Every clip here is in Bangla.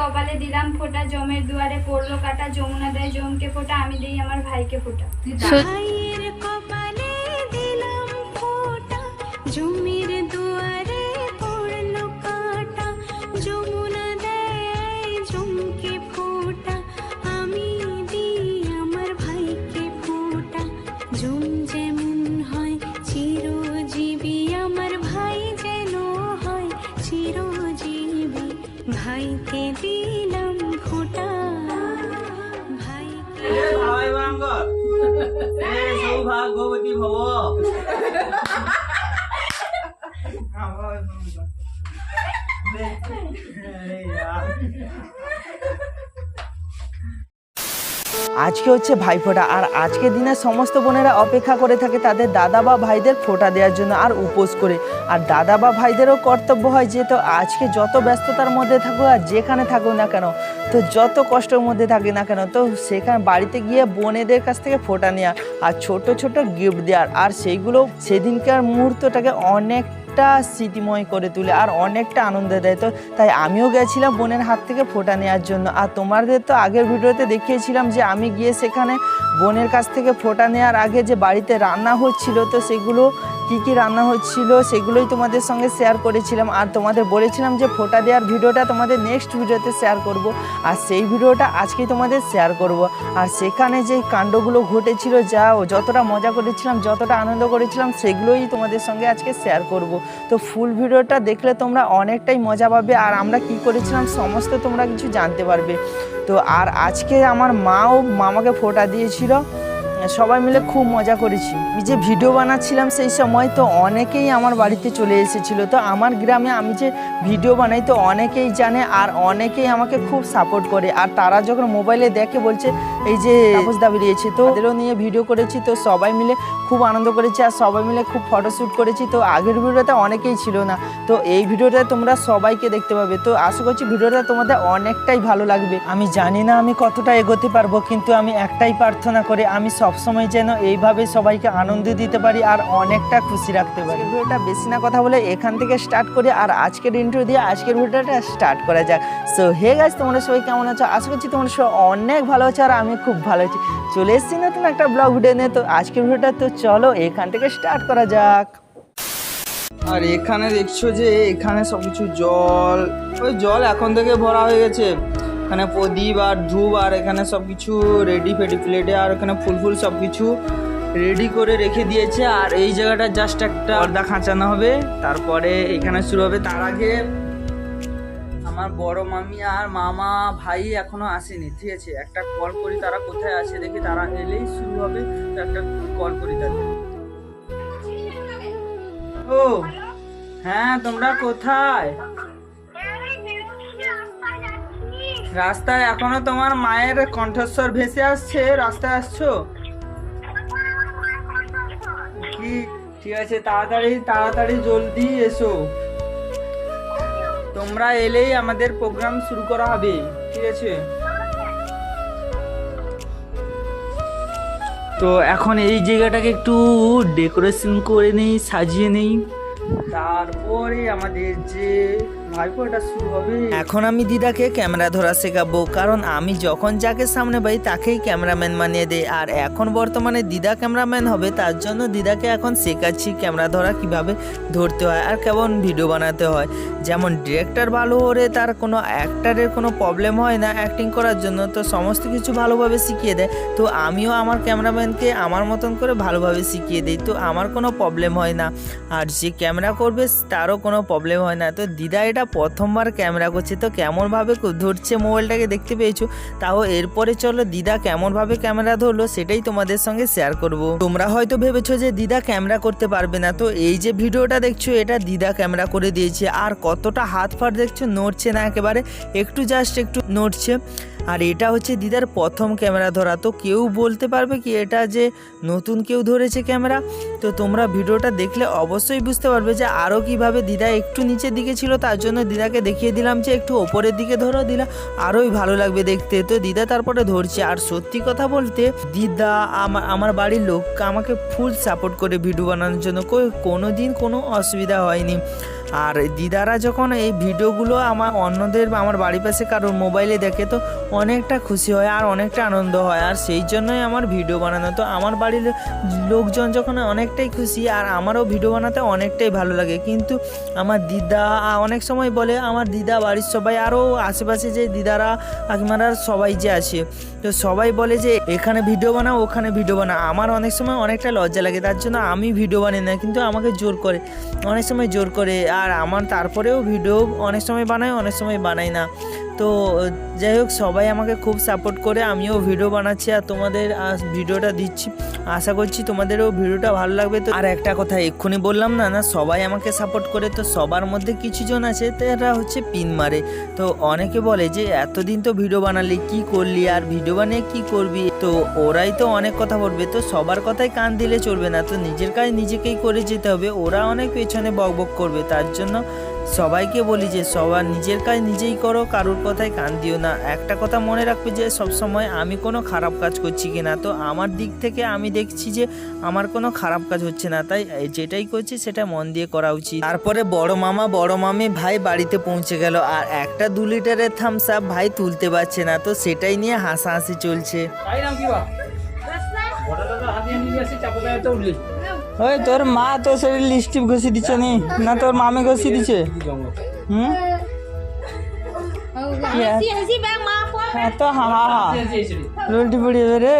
কপালে দিলাম, ফোটা জমের দুয়ারে পড়ল, কাটা যমুনা দেয় জমকে ফোটা, আমি দিই আমার ভাইকে ফোটা। ভাইয়ের কপালে দিলাম ফোটা জমির এ সৌভাগ্যবতী ভব আজকে হচ্ছে ভাইফোঁটা। আর আজকের দিনে সমস্ত বোনেরা অপেক্ষা করে থাকে তাদের দাদা বা ভাইদের ফোঁটা দেওয়ার জন্য আর উপোস করে। আর দাদা বা ভাইদেরও কর্তব্য হয় যে তো আজকে যত ব্যস্ততার মধ্যে থাকুক আর যেখানে থাকুক না কেন, তো যত কষ্টের মধ্যে থাকি না কেন, তো সেখানে বাড়িতে গিয়ে বোনেদের কাছ থেকে ফোঁটা নেওয়া আর ছোট ছোট গিফট দেওয়ার। আর সেইগুলো সেদিনকার মুহূর্তটাকে অনেকটা স্মৃতিময় করে তুলে আর অনেকটা আনন্দ দেয়। তো তাই আমিও গেছিলাম বোনের হাত থেকে ফোটা নেওয়ার জন্য। আর তোমাদের তো আগের ভিডিওতে দেখিয়েছিলাম যে আমি গিয়ে সেখানে বোনের কাছ থেকে ফোটা নেওয়ার আগে যে বাড়িতে রান্না হচ্ছিল, তো সেগুলো কি কি রান্না হচ্ছিল সেগুলোই তোমাদের সঙ্গে শেয়ার করেছিলাম। আর তোমাদের বলেছিলাম যে ফোটা দেওয়ার ভিডিওটা তোমাদের নেক্সট ভিডিওতে শেয়ার করব। আর সেই ভিডিওটা আজকেই তোমাদের শেয়ার করব। আর সেখানে যে কাণ্ডগুলো ঘটেছিল, যা যতটা মজা করেছিলাম, যতটা আনন্দ করেছিলাম, সেগুলোই তোমাদের সঙ্গে আজকে শেয়ার করব। তো ফুল ভিডিওটা দেখলে তোমরা অনেকটাই মজা পাবে। আর আমরা কি করেছিলাম, সমস্ত তোমরা কিছু জানতে পারবে। তো আর আজকে আমার মাও মামাকে ফোটা দিয়েছিল। সবাই মিলে খুব মজা করেছি। আমি যে ভিডিও বানাচ্ছিলাম সেই সময় তো অনেকেই আমার বাড়িতে চলে এসেছিল। তো আমার গ্রামে আমি যে ভিডিও বানাই তো অনেকেই জানে আর অনেকেই আমাকে খুব সাপোর্ট করে। আর তারা যখন মোবাইলে দেখে বলছে, এই যে তাপসদা বেরিয়েছে, তো ওদেরও নিয়ে ভিডিও করেছি, তো সবাই মিলে খুব আনন্দ করেছি আর সবাই মিলে খুব ফটোশ্যুট করেছি। তো আগের ভিডিওতে অনেকেই ছিল না, তো এই ভিডিওটা তোমরা সবাইকে দেখতে পাবে। তো আশা করছি ভিডিওটা তোমাদের অনেকটাই ভালো লাগবে। আমি জানি না আমি কতটা এগোতে পারব, কিন্তু আমি একটাই প্রার্থনা করে, আমি সবসময় যেন এইভাবে সবাইকে আনন্দ দিতে পারি আর অনেকটা খুশি রাখতে পারি। ভিডিওটা বেশি না কথা বলে এখান থেকে স্টার্ট করে, আর আজকের ইন্টারভিউ দিয়ে আজকের ভিডিওটা স্টার্ট করা যাক। সো হে গাছ তোমরা সবাই কেমন আছো? আশা করছি তোমরা সবাই অনেক ভালো আছো আর আমি খুব ভালো আছি। চলে এসেছি নতুন একটা ব্লগ ভিডিও নিয়ে। তো আজকের ভিডিওটা, তো চলো এখান থেকে স্টার্ট করা যাক। আর এখানে দেখছ যে, এখানে সব কিছু জল, ওই জল এখন থেকে ভরা হয়ে গেছে। এখানে প্রদীপ আর ধূপ আর এখানে সব কিছু রেডি ফেডি প্লেটে আর এখানে ফুল ফুল সব কিছু রেডি করে রেখে দিয়েছে, আর এই জায়গাটা জাস্ট একটা পর্দা খাঁচানো হবে। তারপরে এখানে শুরু হবে। তার আগে আমার বড় মামি আর মামা ভাই এখনও আসেনি, ঠিক আছে? একটা কল করি তারা কোথায় আছে দেখি, তারা এলেই শুরু হবে। একটা কল করি তাদের। ও হ্যাঁ তোমরা কোথায়? রাস্তায় এখনও তোমার মায়ের কণ্ঠস্বর ভেসে আসছে, রাস্তায় আসছো? ঠিক আছে, তাড়াতাড়ি তাড়াতাড়ি জলদি এসো। তোমরা এলেই আমাদের প্রোগ্রাম শুরু করা হবে, ঠিক আছে? তো এখন এই জায়গাটাকে একটু ডেকোরেশন করে নেই, সাজিয়ে নেই। তারপরে আমাদের যে এখন আমি দিদাকে ক্যামেরা ধরা শেখাবো, কারণ আমি যখন যাকে সামনে পাই তাকেই ক্যামেরাম্যান মানিয়ে দেয় আর এখন বর্তমানে দিদা ক্যামেরাম্যান হবে, তার জন্য দিদাকে এখন শেখাচ্ছি ক্যামেরা ধরা কীভাবে ধরতে হয় আর কেমন ভিডিও বানাতে হয়। যেমন ডিরেক্টর ভালো হলে তার কোনো অ্যাক্টারের কোনো প্রবলেম হয় না অ্যাক্টিং করার জন্য, তো সমস্ত কিছু ভালোভাবে শিখিয়ে দেয়। তো আমিও আমার ক্যামেরাম্যানকে আমার মতন করে ভালোভাবে শিখিয়ে দিই, তো আমার কোনো প্রবলেম হয় না। আর যে ক্যামেরা করবে, তারও কোনো প্রবলেম হয় না। তো দিদা এটা প্রথমবার ক্যামেরা করছে, তো কেমনভাবে ধরছে মোবাইলটাকে দেখতে পেয়েছ? তাও এরপরে চলো, দিদা কেমনভাবে ক্যামেরা ধরলো সেটাই তোমাদের সঙ্গে শেয়ার করব। তোমরা হয়তো ভেবেছো যে দিদা ক্যামেরা করতে পারবে না, তো এই যে ভিডিওটা দেখছ, এটা দিদা ক্যামেরা করে দিয়েছে। আর কতটা হাত ফাট দেখছ, নড়ছে না একেবারে, একটু জাস্ট একটু নড়ছে। আর এটা হচ্ছে দিদার প্রথম ক্যামেরা ধরা, তো কেউ বলতে পারবে কি এটা যে নতুন কেউ ধরেছে ক্যামেরা? তো তোমরা ভিডিওটা দেখলে অবশ্যই বুঝতে পারবে যে আরও কীভাবে দিদা একটু নিচের দিকে ছিল, তার জন্য দিদাকে দেখিয়ে দিলাম যে একটু ওপরের দিকে ধরো, দিলা আরোই ভালো লাগবে দেখতে। তো দিদা তারপরে ধরছে, আর সত্যি কথা বলতে দিদা আমার আমার বাড়ির লোক আমাকে ফুল সাপোর্ট করে ভিডিও বানানোর জন্য কোনো দিন কোনো অসুবিধা হয়নি। আর দিদারা যখন এই ভিডিওগুলো আমার অন্যদের বা আমার বাড়ির পাশে কারোর মোবাইলে দেখে, তো অনেকটা খুশি হয় আর অনেকটা আনন্দ হয়। আর সেই জন্যই আমার ভিডিও বানানো। তো আমার বাড়ির লোকজন যখন অনেকটাই খুশি আর আমারও ভিডিও বানাতে অনেকটাই ভালো লাগে। কিন্তু আমার দিদা অনেক সময় বলে আমার দিদা বাড়ির সবাই, আরও আশেপাশে যে দিদারা, কাকিমারা সবাই যে আছে, তো সবাই বলে যে এখানে ভিডিও বানাও, ওখানে ভিডিও বানাও। আমার অনেক সময় অনেকটা লজ্জা লাগে, তার জন্য আমি ভিডিও বানাই না, কিন্তু আমাকে জোর করে। অনেক সময় জোর করে আর আমার তারপরেও ভিডিও অনেক সময় বানাই অনেক সময় বানাই না। তো যাই হোক, সবাই আমাকে খুব সাপোর্ট করে, আমিও ভিডিও বানাচ্ছি আর তোমাদের ভিডিওটা দিচ্ছি। আশা করছি তোমাদেরও ভিডিওটা ভালো লাগবে। তো আর একটা কথা এক্ষুনি বললাম না না, সবাই আমাকে সাপোর্ট করে, তো সবার মধ্যে কিছু জন আছে, তারা হচ্ছে পিন মারে। তো অনেকে বলে যে, এতদিন তো ভিডিও বানালি, কি করলি আর ভিডিও বানিয়ে কি করবি? তো ওরাই তো অনেক কথা বলবে, তো সবার কথাই কান দিলে চলবে না। তো নিজের কাজ নিজেকেই করে যেতে হবে, ওরা অনেক পেছনে বক বক করবে, তার জন্য সবাইকে বলি যে সবার নিজের কাজ নিজেই করো কারোর কথায় কান দিও না। একটা কথা মনে রাখবে যে সব সময় আমি কোনো খারাপ কাজ করছি কিনা। তো আমার দিক থেকে আমি দেখছি যে আমার কোনো খারাপ কাজ হচ্ছে না। তাই যেটাই করছি সেটা মন দিয়ে করা উচিত। তারপরে বড় মামা বড় মামি ভাই বাড়িতে পৌঁছে গেল। আর একটা দু লিটারের থামস আপ ভাই তুলতে পারছে না। তো সেটাই নিয়ে হাসাহাসি চলছে। তাই নাম কি বা ওই তোর মা তো সেই লিপস্টিক ঘষি দিচ্ছে নি না তোর মামি ঘষি দিচ্ছে? হুম? এত হা হা হা। রোলটি পড়ে যাবে রে।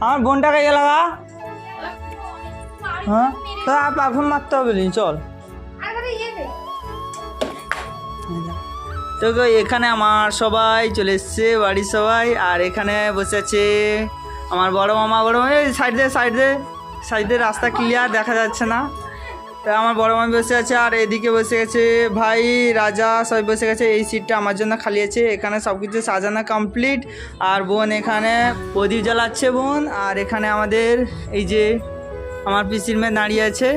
আমার বোনটাকে গেল হ্যাঁ? তো আর মারতে হবে চল। তো এখানে আমার সবাই চলে এসছে বাড়ির সবাই আর এখানে বসে আছে আমার বড় মামা বড় মামা সাইড দে সাইড দে। সাইড দিয়ে রাস্তা ক্লিয়ার দেখা যাচ্ছে না। তো আমার বড় মামি বসে আছে, আর এদিকে বসে গেছে ভাই, রাজা, সবাই বসে গেছে, এই সিটটা আমার জন্য খালি আছে। এখানে সব কিছু সাজানো কমপ্লিট আর বোন এখানে প্রদীপ জ্বালাচ্ছে বোন। আর এখানে আমাদের এই যে আমার পিসির মেয়ে দাঁড়িয়ে আছে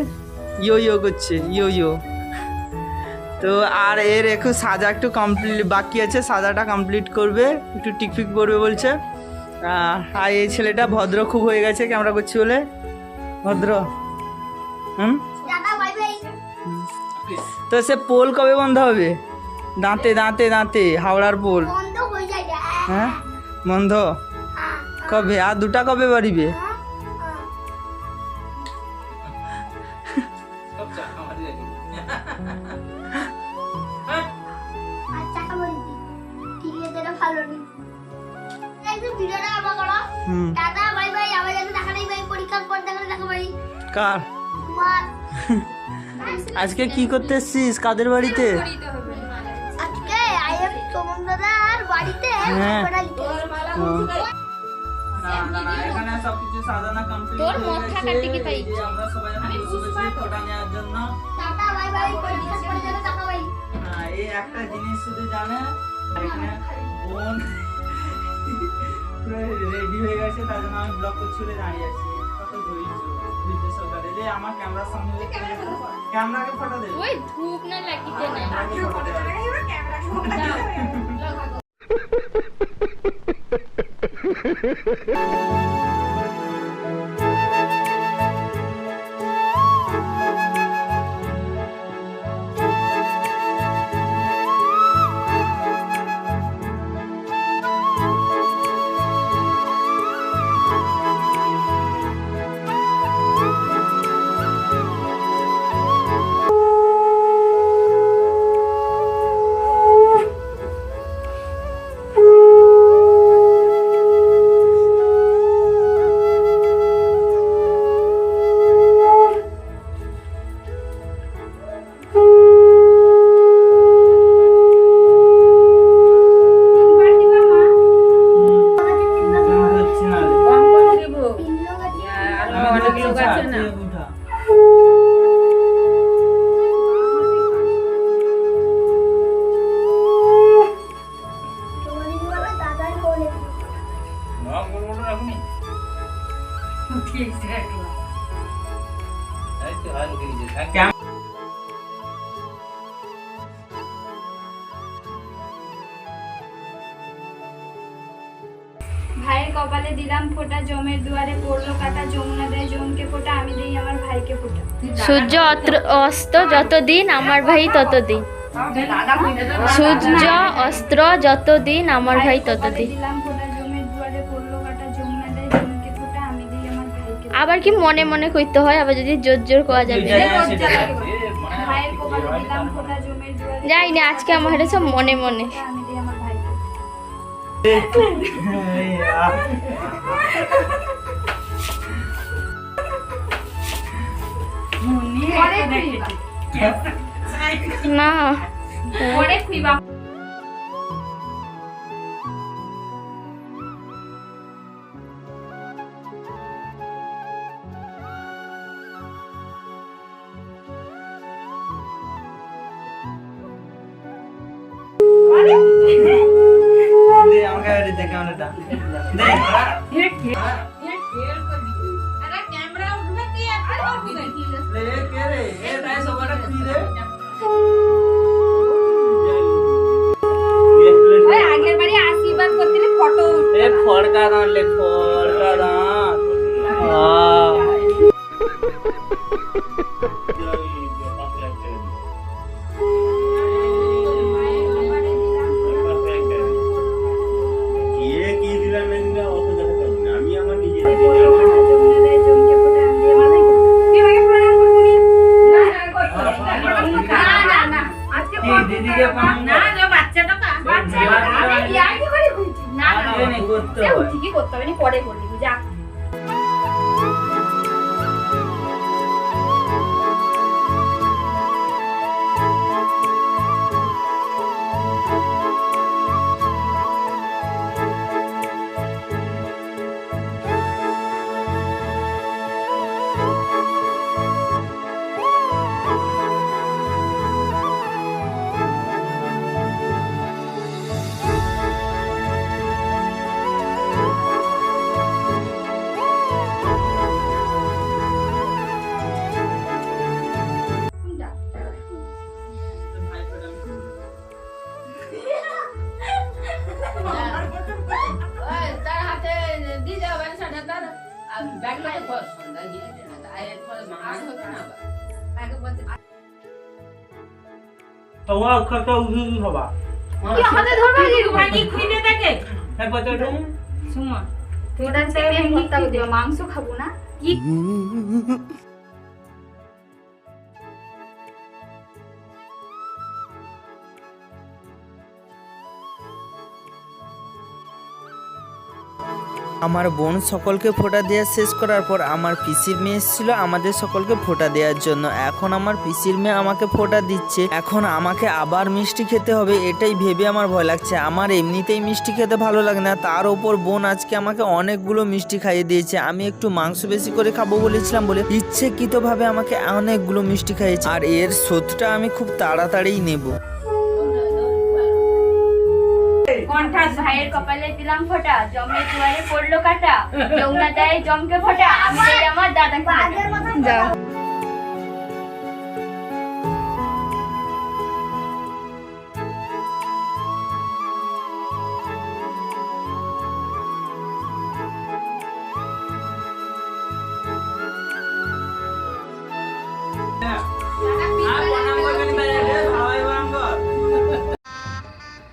ইয়ো ইয়ো করছে ইয়ো ইয়ো তো আর এর একটু সাজা একটু কমপ্লিট বাকি আছে, সাজাটা কমপ্লিট করবে, একটু টিকফিক করবে বলছে। আর এই ছেলেটা ভদ্র খুব হয়ে গেছে ক্যামেরা করছি বলে। ভদ্র। হুম? তো সে পোল কবে বন্ধ হবে? দাঁতে দাঁতে দাঁতে হাওড়ার পোল। হ্যাঁ বন্ধ? কবে? আর দুটা কবে বাড়িবে? কার? আজকে কি করতে এসছিস? কাদের বাড়িতে? আজকে আই এম সোমন দাদার বাড়িতে হ্যাঁ। হ্যাঁ, একটা জিনিস শুধু জানে? বোন রেডি হয়ে গেছে তার জন্য আমি ব্লক করছি বলে দাঁড়িয়ে আছি। রে আমার ক্যামেরার সামনে ক্যামেরাকে ফটো? দে। ওই ধূপ না লাগিতে না? ক্যামেরাকে ফটো দে। কপালে দিলাম ফোঁটা জমের দুয়ারে পড়ল কাটা যমুনা দেয় জমকে ফোঁটা আমি দেই আমার ভাইকে ফোঁটা। সূর্য অস্ত যতদিন আমার ভাই ততদিন। সূর্য অস্ত্র যতদিন আমার ভাই ততদিন। দিলাম ফোঁটা জমের দুয়ারে পড়ল কাটা যমুনা দেয় জমকে ফোঁটা আমি দেই আমার ভাইকে ফোঁটা। আবার কি মনে মনে করতে হয় আবার যদি জোর জোর করা যাবে? না। মায়ের দিলাম ফোঁটা জমের দুয়ারে যাই না আজকে আমার সব মনে মনে। না। আরে দে ক্যামেরাটা দে লে কে রে এ তাই সবাটা কি রে ওই না ঠিকই করতে হবে না পরে করলি যা তোমার খাতা উঠে হবা হাতে ধরবা কি ভাঙি খুইলে থাকে একবার তো তোরা চাইলে ভর্তা মাংস খাব না। আমার বোন সকলকে ফোঁটা দেওয়া শেষ করার পর আমার পিসির মেয়ে এসেছিল আমাদের সকলকে ফোঁটা দেওয়ার জন্য। এখন আমার পিসির মেয়ে আমাকে ফোঁটা দিচ্ছে। এখন আমাকে আবার মিষ্টি খেতে হবে, এটাই ভেবে আমার ভয় লাগছে। আমার এমনিতেই মিষ্টি খেতে ভালো লাগে না, তার ওপর বোন আজকে আমাকে অনেকগুলো মিষ্টি খাইয়ে দিয়েছে। আমি একটু মাংস বেশি করে খাব বলেছিলাম বলে ইচ্ছেকৃতভাবে আমাকে অনেকগুলো মিষ্টি খাইয়েছে। আর এর শোধটা আমি খুব তাড়াতাড়িই নেব। কণ্ঠাস ভাইয়ের কপালে দিলাম ফোঁটা জমের দুয়ারে পড়লো কাটা যমুনা দেয় জমকে ফোঁটা আমি দেই আমার দাদাকে ফোঁটা। যা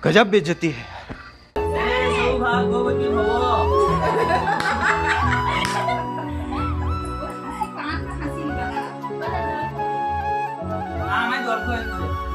गजब बेइज्जती है lagu bagi Bowo. Ah, mas Jorgo itu.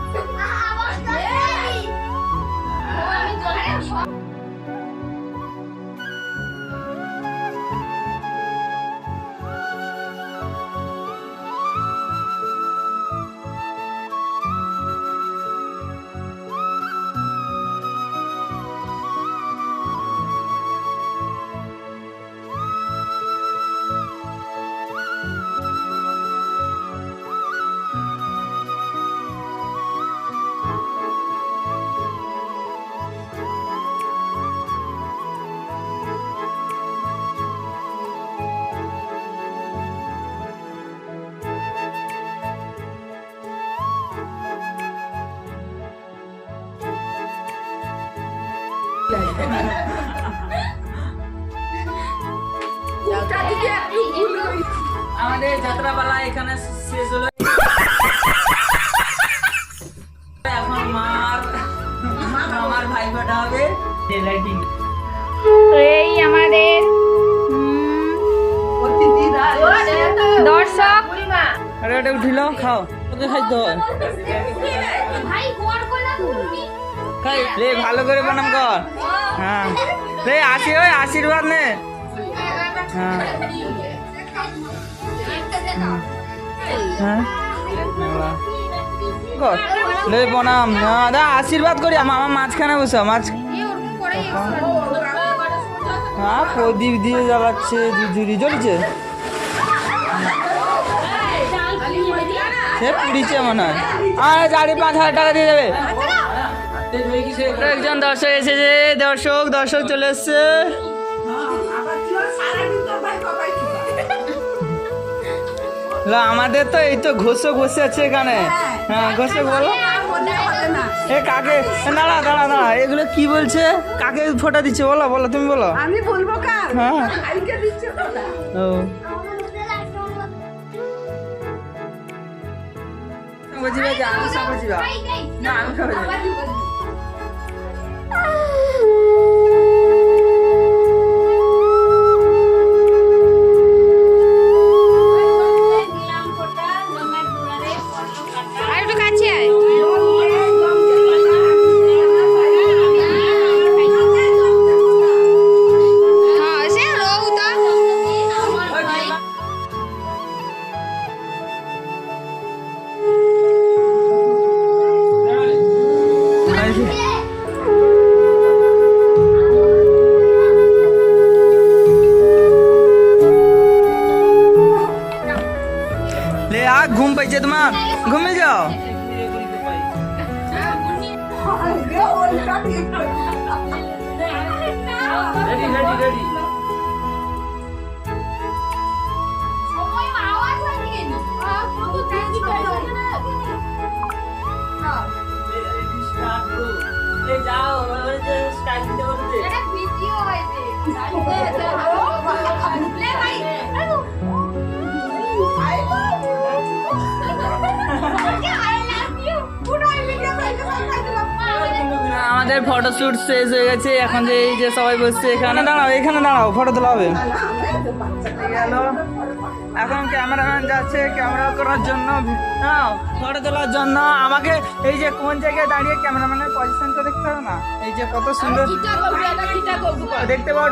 আমাদের যাত্রাপালা এখানে শেষ হলো। এখন মার আমার ভাই ফাটা হবে। লাইটিং এই আমাদের দর্শক। আরে ওটা খাও। ওকে রে ভালো করে বানাম কর। হ্যাঁ। রে আসি, ওই, আশীর্বাদ নে। হ্যাঁ। হ্যাঁ। কর। লে বনাম হ্যাঁ আশীর্বাদ করি আমার মাঝখানে বসো, মাঝ হ্যাঁ প্রদীপ দিয়ে জ্বালাচ্ছে ঝুড়ি জ্বলছে। সে পুড়িছে মনে হয়। আর চারি পাঁচ হাজার টাকা দিয়ে দেবে। একজন দর্শক এসেছে দর্শক দর্শক চলে এসছে। লা, আমাদের তো এই তো ঘোষক বসে আছে এখানে। হ্যাঁ ঘোষক বলো। এ কাকে? দাঁড়া দাঁড়া দাঁড়া এগুলো কি বলছে? কাকে ফোটা দিচ্ছে? বলো বলো তুমি বলো। আমি বলব কার? হ্যাঁ। ও। আমি না আমি Oh. রেডি রেডি রেডি সময় আওয়াজ হয় আমাদের ফটো শুট শেষ হয়ে গেছে এখন যে এই যে সবাই বসছে এখানে দাঁড়াও এখানে দাঁড়াও ফটো তোলা হবে গেল এখন ক্যামেরাম্যান যাচ্ছে ক্যামেরা করার জন্য ফটো তোলার জন্য আমাকে এই যে কোন জায়গায় দাঁড়িয়ে ক্যামেরাম্যানের পজিশনটা দেখতে হবে না এই যে কত সুন্দর দেখতে পাও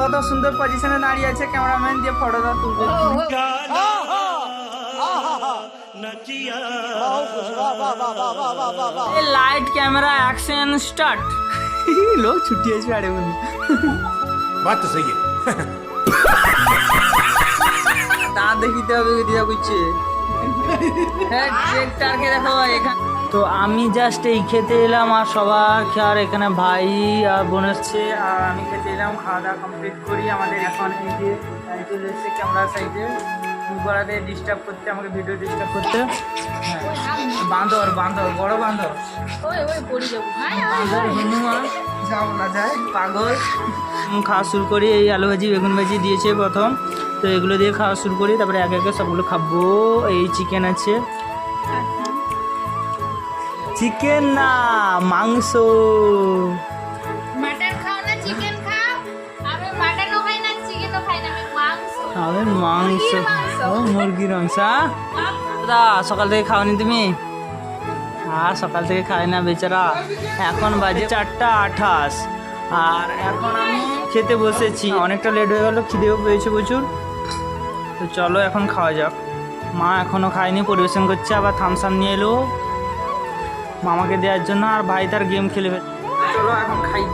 কত সুন্দর পজিশনে দাঁড়িয়ে আছে ক্যামেরাম্যান দিয়ে ফটোটা তুলবে লাইট ক্যামেরা অ্যাকশন স্টার্ট লোক ছুটি আসবে আরে মনে বাত তো সেই তা দেখিতে হবে দিয়া বুঝছে হ্যাঁ ট্রেকটারকে দেখো তো আমি জাস্ট এই খেতে এলাম আর সবার আর এখানে ভাই আর বোন হচ্ছে আর আমি খেতে এলাম খাওয়া দাওয়া কমপ্লিট করি। আমাদের এখন এই যে চলে ক্যামেরা সাইডে করাতে ডিস্টার্ব করতে আমাকে ভিডিও ডিস্টার্ব করতে। হ্যাঁ। বাঁদর বাঁদর বড় যায় পাগল। খাওয়া শুরু করি এই আলু ভাজি বেগুন ভাজি দিয়েছে প্রথম। তো এগুলো দিয়ে খাওয়া শুরু করি তারপরে একে একে সবগুলো খাব। এই চিকেন আছে। চিকেন না মাংস। আমি মাংস ও মুরগির মাংস? দাদা, সকাল থেকে খাওনি তুমি? আর সকাল থেকে খাই না বেচারা। এখন বাজে চারটা আঠাশ। আর এখন আমি খেতে বসেছি। অনেকটা লেট হয়ে গেল, খিদেও পেয়েছে প্রচুর। তো চলো এখন খাওয়া যাক। মা এখনও খায়নি, পরিবেশন করছে, আবার থামসাম নিয়ে এলো। মামাকে দেওয়ার জন্য, আর ভাই তার গেম খেলে চলো এখন খাই।